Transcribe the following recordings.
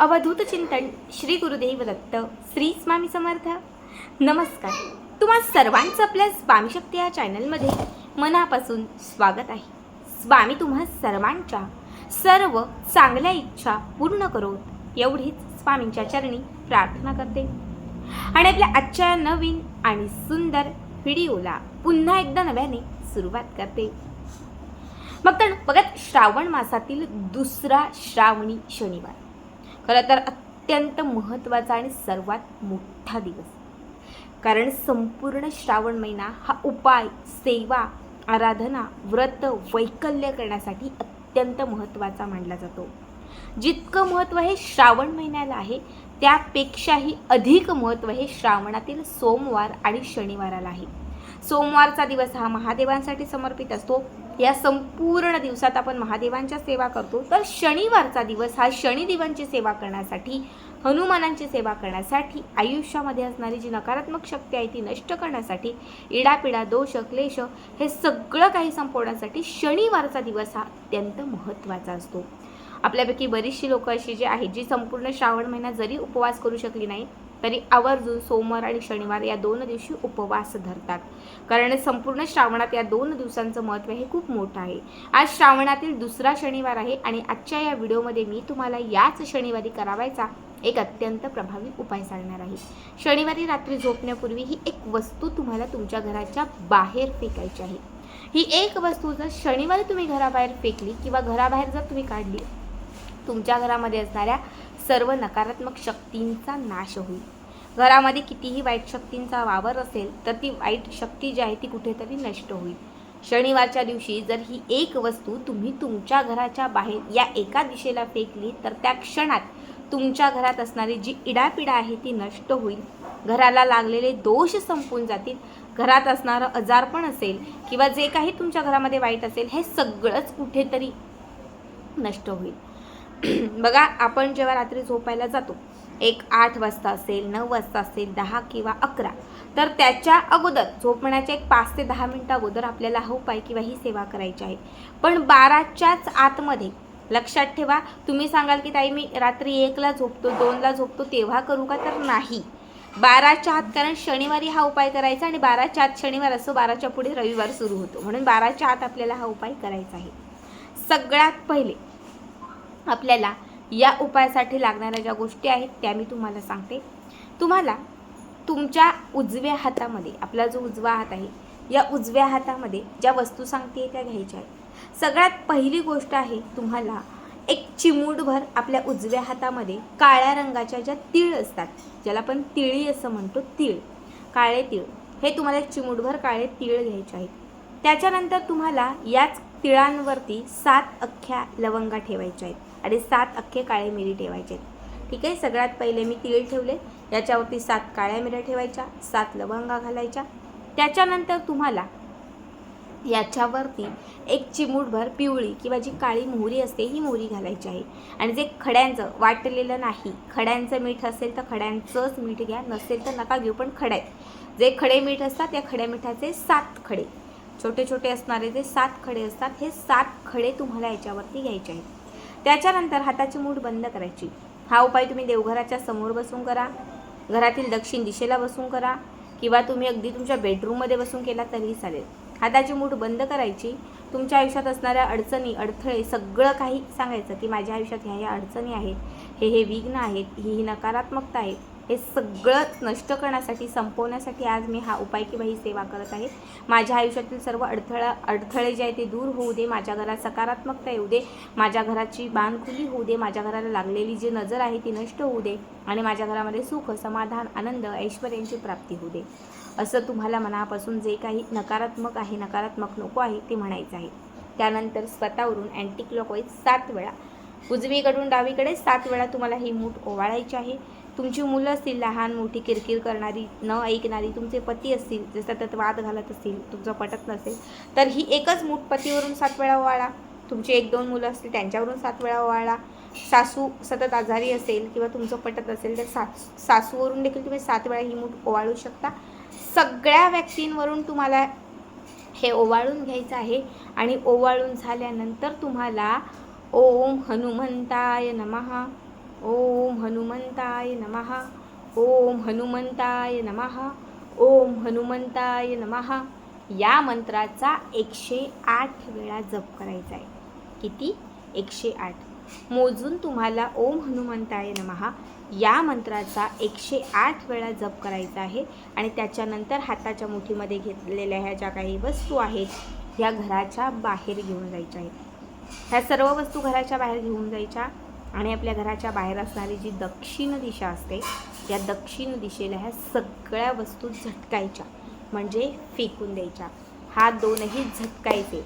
अवधूत चिंतन श्री गुरुदेव दत्त श्री स्वामी समर्थ. नमस्कार. तुम्हा सर्वांचं आपल्या स्वामी शक्ती या चॅनलमध्ये मनापासून स्वागत आहे. स्वामी तुम्हा सर्वांच्या सर्व चांगल्या इच्छा पूर्ण करोत एवढीच स्वामींच्या चरणी प्रार्थना करते. आणि आपल्या आजच्या नवीन आणि सुंदर व्हिडिओला पुन्हा एकदा नव्याने सुरुवात करते. मग तर बघत श्रावण मासातील दुसरा श्रावणी शनिवार. खरं तर अत्यंत महत्त्वाचा आणि सर्वात मोठा दिवस. कारण संपूर्ण श्रावण महिना हा उपाय सेवा आराधना व्रत वैकल्य करण्यासाठी अत्यंत महत्त्वाचा मानला जातो. जितकं महत्त्व हे श्रावण महिन्याला आहे त्यापेक्षाही अधिक महत्त्व हे श्रावणातील सोमवार आणि शनिवाराला आहे. सोमवारचा दिवस हा महादेवांसाठी समर्पित असतो. या संपूर्ण दिवसात आपण महादेवांच्या सेवा करतो. तर शनिवारचा दिवस हा शनिदेवांची सेवा करण्यासाठी हनुमानांची सेवा करण्यासाठी आयुष्यामध्ये असणारी जी नकारात्मक शक्ती आहे ती नष्ट करण्यासाठी इडापिडा दोष क्लेश हे सगळं काही संपवण्यासाठी शनिवारचा दिवस हा अत्यंत महत्त्वाचा असतो. आपल्यापैकी बरीचशी लोकं अशी जी आहेत जी संपूर्ण श्रावण महिना जरी उपवास करू शकली नाही तरी आवर्जून सोमवार आणि शनिवार या दोन दिवशी उपवास धरतात. कारण संपूर्ण श्रावणात या दोन दिवसांचं महत्त्व हे खूप मोठं आहे. आज श्रावणातील दुसरा शनिवार आहे आणि आजच्या या व्हिडिओमध्ये मी तुम्हाला याच शनिवारी करावायचा एक अत्यंत प्रभावी उपाय सांगणार आहे. शनिवारी रात्री झोपण्यापूर्वी ही एक वस्तू तुम्हाला तुमच्या घराच्या बाहेर फेकायची आहे. ही एक वस्तू जर शनिवारी तुम्ही घराबाहेर फेकली किंवा घराबाहेर जर तुम्ही काढली तुमच्या घरामध्ये असणाऱ्या सर्व नकारात्मक शक्तींचा नाश होईल. घरामध्ये कितीही वाईट शक्तींचा वावर असेल तर ती वाईट शक्ती जी आहे ती कुठेतरी नष्ट होईल. शनिवारच्या दिवशी जर ही एक वस्तू तुम्ही तुमच्या घराच्या बाहेर या एका दिशेला फेकली तर त्या क्षणात तुमच्या घरात असणारी जी इडापिडा आहे ती नष्ट होईल. घराला लागलेले दोष संपून जातील. घरात असणारं आजारपण असेल किंवा जे काही तुमच्या घरामध्ये वाईट असेल हे सगळंच कुठेतरी नष्ट होईल. बघा आपण जेव्हा रात्री झोपायला जातो एक आठ वाजता असेल नऊ वाजता असेल दहा किंवा अकरा तर त्याच्या अगोदर झोपण्याच्या एक पाच ते दहा मिनटं अगोदर आपल्याला हा उपाय किंवा ही सेवा करायची आहे. पण बाराच्याच आतमध्ये लक्षात ठेवा तुम्ही सांगाल की ताई मी रात्री एकला झोपतो दोनला झोपतो तेव्हा करू का? तर नाही. बाराच्या आत कारण शनिवारी हा उपाय करायचा आणि बाराच्या आत शनिवार असो बाराच्या पुढे रविवार सुरू होतो. म्हणून बाराच्या आत आपल्याला हा उपाय करायचा आहे. सगळ्यात पहिले आपल्याला या उपायासाठी लागणाऱ्या ज्या गोष्टी आहेत त्या मी तुम्हाला सांगते. तुम्हाला तुमच्या उजव्या हातामध्ये आपला जो उजवा हात आहे या उजव्या हातामध्ये ज्या वस्तू सांगते त्या घ्यायच्या आहेत. सगळ्यात पहिली गोष्ट आहे तुम्हाला एक चिमूटभर आपल्या उजव्या हातामध्ये काळ्या रंगाच्या ज्या तीळ असतात ज्याला आपण तिळी असं म्हणतो तीळ काळे तीळ. हे तुम्हाला एक चिमूटभर काळे तीळ घ्यायचे आहेत. त्याच्यानंतर तुम्हाला याच तिळांवरती सात अख्ख्या लवंगा ठेवायच्या आहेत. आणि सात अख्खे काळे मिरी ठेवायचे. आहेत ठीक आहे? सगळ्यात पहिले मी तीळ ठेवले. याच्यावरती सात काळ्या मिऱ्या ठेवायच्या सात लवंगा घालायच्या. त्याच्यानंतर तुम्हाला याच्यावरती एक चिमूटभर पिवळी किंवा जी काळी मोहरी असते ही मोहरी घालायची आहे. आणि जे खड्यांचं वाटलेलं नाही खड्यांचं मीठ असेल तर खड्यांचंच मीठ घ्या नसेल तर नका घेऊ पण खड्या जे खडे मीठ असतात या खड्या मिठाचे सात खडे. छोटे छोटे असणारे जे सात खडे असतात हे सात खडे तुम्हाला याच्यावरती घ्यायचे आहेत. त्याच्यानंतर हाताची मूठ बंद करायची. हा उपाय तुम्ही देवघराच्या समोर बसून करा. घरातील दक्षिण दिशेला बसून करा. किंवा तुम्ही अगदी तुमच्या बेडरूममध्ये बसून केला तरीही चालेल. हाताची मूठ बंद करायची. तुमच्या आयुष्यात असणाऱ्या अडचणी अडथळे सगळं काही सांगायचं की माझ्या आयुष्यात ह्या ह्या अडचणी आहेत. हे हे विघ्न आहेत. ही ही नकारात्मकता आहे. हे सगळं नष्ट करण्यासाठी संपवण्यासाठी आज मी हा उपाय किंवा ही सेवा करत आहे. माझ्या आयुष्यातील सर्व अडथळा अडथळे जे आहे ते दूर होऊ दे माझ्या घरात सकारात्मकता येऊ दे माझ्या घराची बांधखुली होऊ दे माझ्या घराला लागलेली जी नजर आहे ती नष्ट होऊ दे आणि माझ्या घरामध्ये सुख समाधान आनंद ऐश्वर्यांची प्राप्ती होऊ दे. असं तुम्हाला मनापासून जे काही नकारात्मक आहे नकारात्मक नको आहे ते म्हणायचं आहे. त्यानंतर स्वतःवरून अँटी क्लॉकवाईज सात वेळा. उजवीकडून डावीकडे सात वेळा तुम्हाला ही मूठ ओवाळायची आहे. तुमची मुलं असतील लहान मोठी किरकिर करणारी न ऐकणारी तुमचे पती असतील जे सतत वाद घालत असतील तुमचं पटत नसेल तर ही एकच मूठ पतीवरून सात वेळा ओवाळा तुमची एक दोन मुलं असतील त्यांच्यावरून सात वेळा ओवाळा सासू सतत आजारी असेल किंवा तुमचं पटत असेल तर सास सासूवरून देखील तुम्ही सात वेळा ही मूठ ओवाळू शकता. सगळ्या व्यक्तींवरून तुम्हाला हे ओवाळून घ्यायचं आहे आणि ओवाळून झाल्यानंतर तुम्हाला ओम हनुमंताय नमः. ओम हनुमंताय नमः। ओम हनुमंताय नमः। ओम हनुमंताय नमः। या मंत्राचा एकशे आठ वेळा जप करायचा आहे. किती? एकशे आठ. मोजून तुम्हाला ओम हनुमंताय नमहा या मंत्राचा एकशे आठ वेळा जप करायचा आहे आणि त्याच्यानंतर हाताच्या मुठीमध्ये घेतलेल्या ह्या ज्या काही वस्तू आहेत ह्या घराच्या बाहेर घेऊन जायच्या आहेत. ह्या सर्व वस्तू घराच्या बाहेर घेऊन जायच्या? आणि आपल्या घराच्या बाहेर असणारी जी दक्षिण दिशा असते या दक्षिण दिशेला ह्या सगळ्या वस्तू झटकायच्या. म्हणजे फेकून द्यायच्या. हा दोनही झटकायचे.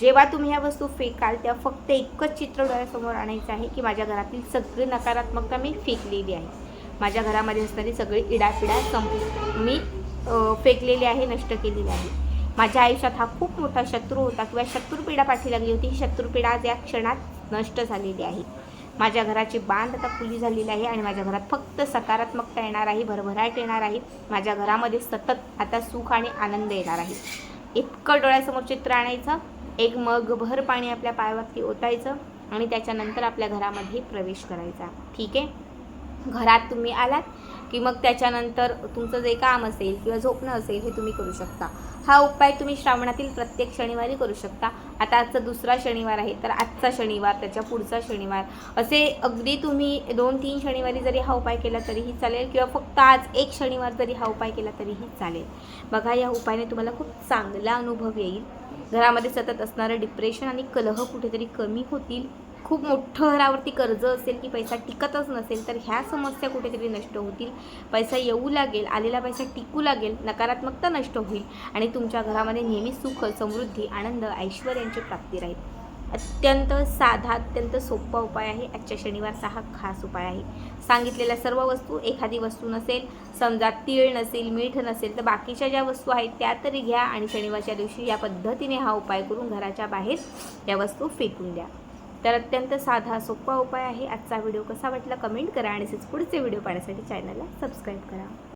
जेव्हा तुम्ही ह्या वस्तू फेकाल तेव्हा फक्त एकच चित्र डोळ्यासमोर आणायचं आहे की माझ्या घरातील सगळी नकारात्मकता मी फेकलेली आहे. माझ्या घरामध्ये असणारी सगळी इडापिडा संप मी फेकलेली आहे नष्ट केलेली आहे. माझ्या आयुष्यात हा खूप मोठा शत्रू होता किंवा शत्रुपीडा पाठी लागली होती. ही शत्रुपीडा आज या क्षणात नष्ट झालेली आहे. माझ्या घराची बांध आता खुली झालेली आहे आणि माझ्या घरात फक्त सकारात्मकता येणार आहे भरभराट येणार आहे. माझ्या घरामध्ये सतत आता सुख आणि आनंद येणार आहे. इतकं डोळ्यासमोर चित्र आणायचं एक मग भर पाणी आपल्या पायावरती ओतायचं आणि त्याच्यानंतर आपल्या घरामध्ये प्रवेश करायचा. ठीक आहे? घरात तुम्ही आलात की मग त्याच्यानंतर तुमचं जे काम असेल किंवा झोपणं असेल हे तुम्ही करू शकता. हा उपाय तुम्ही श्रावणातील प्रत्येक शनिवारी करू शकता. आता आजचा दुसरा शनिवार आहे तर आजचा शनिवार त्याच्या पुढचा शनिवार. असे अगदी तुम्ही दोन तीन शनिवारी जरी हा उपाय केला तरीही चालेल किंवा फक्त आज एक शनिवार जरी हा उपाय केला तरीही चालेल. बघा या उपायाने तुम्हाला खूप चांगला अनुभव येईल. घरामध्ये सतत असणारं डिप्रेशन आणि कलह कुठेतरी कमी होतील. खूप मोठं घरावरती कर्ज असेल की पैसा टिकतच नसेल तर ह्या समस्या कुठेतरी नष्ट होतील. पैसा येऊ लागेल आलेला पैसा टिकू लागेल नकारात्मकता नष्ट होईल आणि तुमच्या घरामध्ये नेहमी सुख समृद्धी आनंद ऐश्वर्यांची प्राप्ती राहील. अत्यंत साधा अत्यंत सोपा उपाय आहे. आजच्या शनिवारचा हा खास उपाय आहे. सांगितलेल्या सर्व वस्तू एखादी वस्तू नसेल समजा तीळ नसेल मीठ नसेल तर बाकीच्या ज्या वस्तू आहेत त्या तरी घ्या आणि शनिवारच्या दिवशी या पद्धतीने हा उपाय करून घराच्या बाहेर या वस्तू फेकून द्या. तर अत्यंत साधा सोपा उपाय आहे. आजचा व्हिडिओ कसा वाटला कमेंट करा आणि तसेच पुढचे व्हिडिओ पाहण्यासाठी चॅनलला सबस्क्राईब करा.